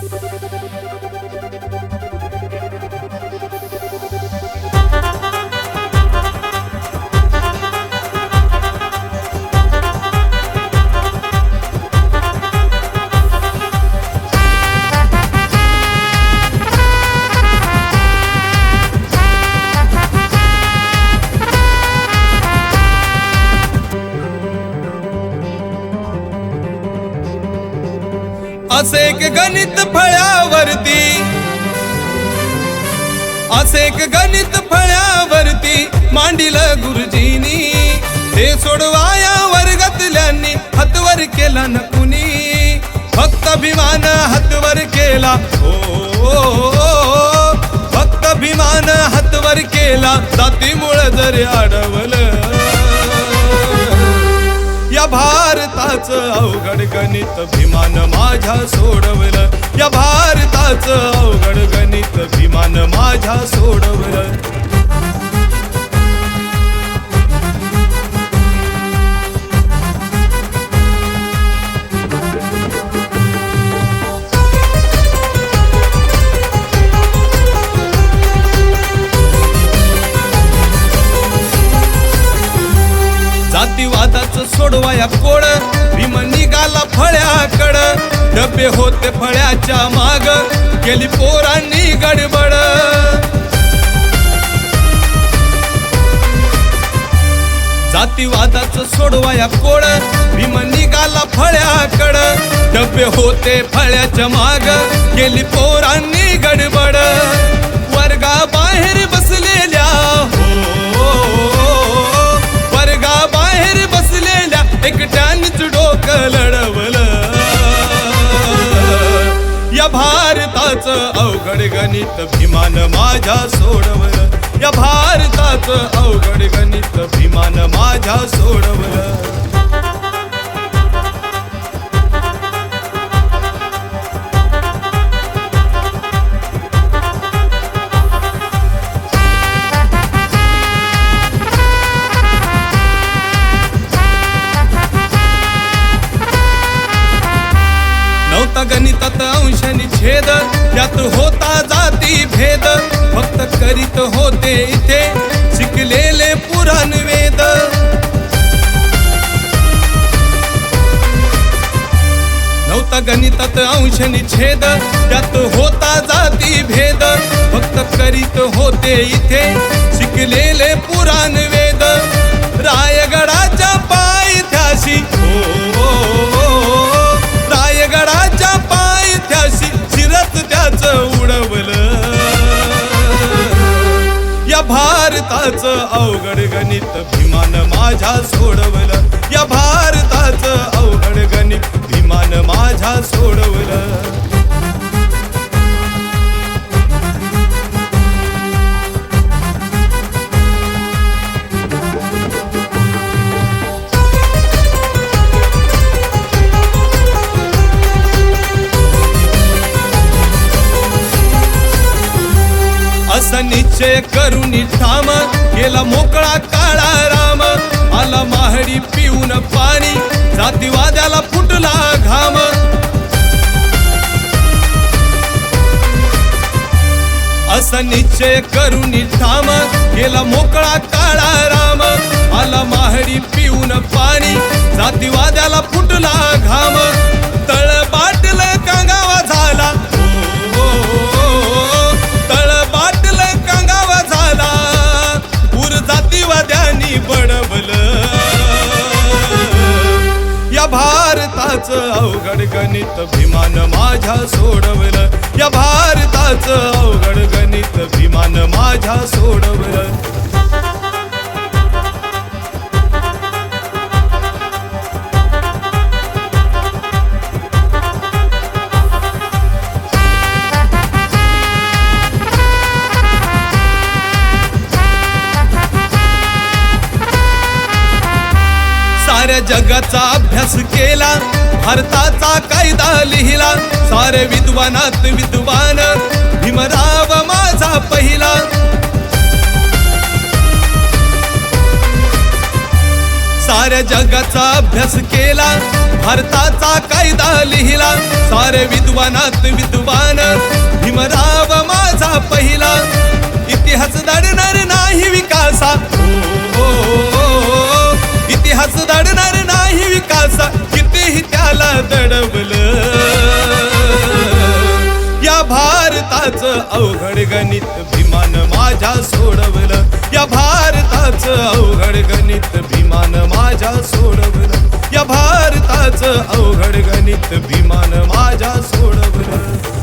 フフフフフ。असे एक गणित फळ्यावरती. असे एक गणित फळ्यावरती मांडिल गुरुजीनी. ते सोडवाया वर्गातल्यांनी हातवर केला न कुणी. फक्त अभिमान हातवर केला. हो, हो, हो, हो. फक्त अभिमान हातवर केला. जातीमुळे जरी अडवलं. या भा भारताच अवघड गणित भीमान माझ्या सोडवलं. या भारताचं अवघड गणित जातीवादाच सोडवाया कोड भीम निघाला फळ्याकड. डबे होते फळ्याच्या माग. गेली पोरांनी गडबड. जातीवादाचं सोडवाया कोड भीम निघाला फळ्याकड. डबे होते फळ्याच्या माग. गेली पोरांनी गडबड. भारताचं अवघड गणित भीमान माझ्या सोडवलं या भारताचं अवघड गणित भीमान माझ्या सोडवलं गणितात अंशानी छेद त्यात होता जाती भेद फक्त करीत होते इथे, शिकलेले पुराण वेद. नव्हता गणितात अंशानी छेद त्यात होता जाती भेद फक्त करीत होते इथे अवघड गणित भीमान माझ्या निश्चय करून ठाम गेला मोकळा काळा राम. आला माहडी पिऊन पाणी जातीवाद्याला फुटला घाम. असं निश्चय करून ठाम गेला मोकळा काळा राम. आला माहडी पिऊन पाणी जातीवाद्याला भारताच अवघड गणित विमान माझ्या सोडवलं. या भारताचं अवघड गणित विमान माझ्या सोडवलं. साऱ्या जगाचा अभ्यास केला भारताचा कायदा लिहिला सारे विद्वानात विद्वान भीमराव माझा पहिला. साऱ्या जगाचा अभ्यास केला भारताचा कायदा लिहिला सारे विद्वानात विद्वान भीमराव माझा पहिला. अवघड गणित विमान माझ्या सोडवलं. या भारताचं अवघड गणित विमान माझ्या सोडवलं. या भारताचं अवघड गणित विमान माझ्या सोडवलं.